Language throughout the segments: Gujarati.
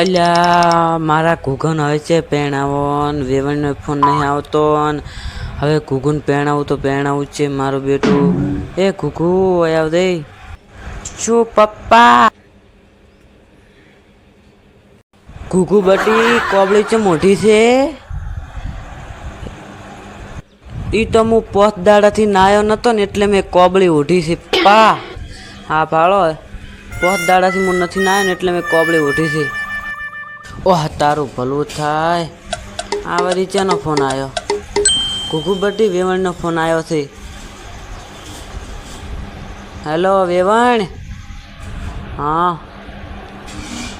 અલ્યા, મારા ઘૂઘન હવે છે પહેણાવો વેવણનો ફોન નહીં આવતો હવે ઘૂઘુન પહેણાવું તો પહેણાવું છે મારું બેટું. એ ઘૂઘુ આવ દે. શું પપ્પા. ઘૂઘુ બટી, કોબળી છે મોટી છે? ઈ તો હું પોત દાડાથી નાયો નતો ને એટલે મેં કોબળી ઉઠી છે પા હા ફાળો પોત દાડાથી હું નથી નાયો ને એટલે મેં કોબળી ઉઠી છે. ઓહ, તારું ભલું થાય. આ વળી ચેનો ફોન આવ્યો ઘુઘુ બટી વેવણનો ફોન આવ્યો છે. હેલો, વેવણ? હા.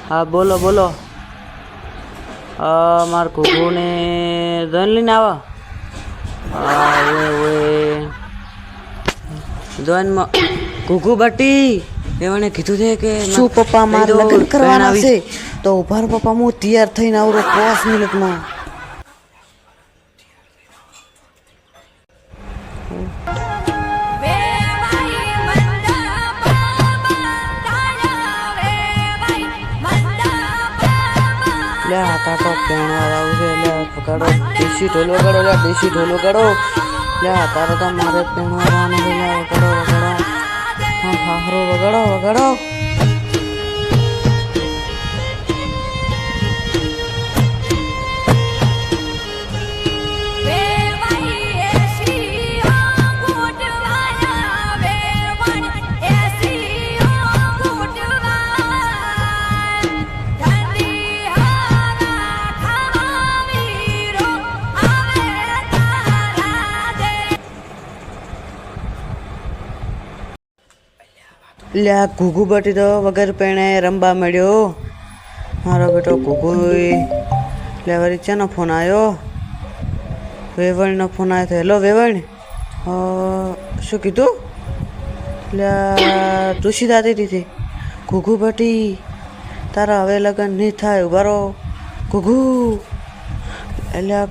હા, બોલો બોલો. મારા ઘુઘુને દન લઈને આવો. હા ઓએ વેવણે કીધું છે કે શું પપ્પા મારે લગ્ન કરવાના છે? તો ઉભાર પપ્પા હું તૈયાર થઈને આવરો પાંચ મિનિટમાં. કાકો પહેણવા આવશે એટલે પકડો. દેશી ઢોલો કરો લે દેશી ઢોલો કરો લે તારે તો મારે પહેણવાનું કરો લે હા હાહરો વગાડો વગાડો. લે, આ ઘૂઘુ બટી તો વગર પેણે રમવા મળ્યો. મારો બેટો ઘૂઘુ લે વળી ચેનો ફોન આવ્યો વેવણનો ફોન આવ્યો હેલો વેવણ. શું કીધું? એટલે ઋષિ દાદી દીધી ઘૂઘુ બટી, તારા હવે લગ્ન નહીં થાય ઉભારો ઘૂઘુ. એટલે આ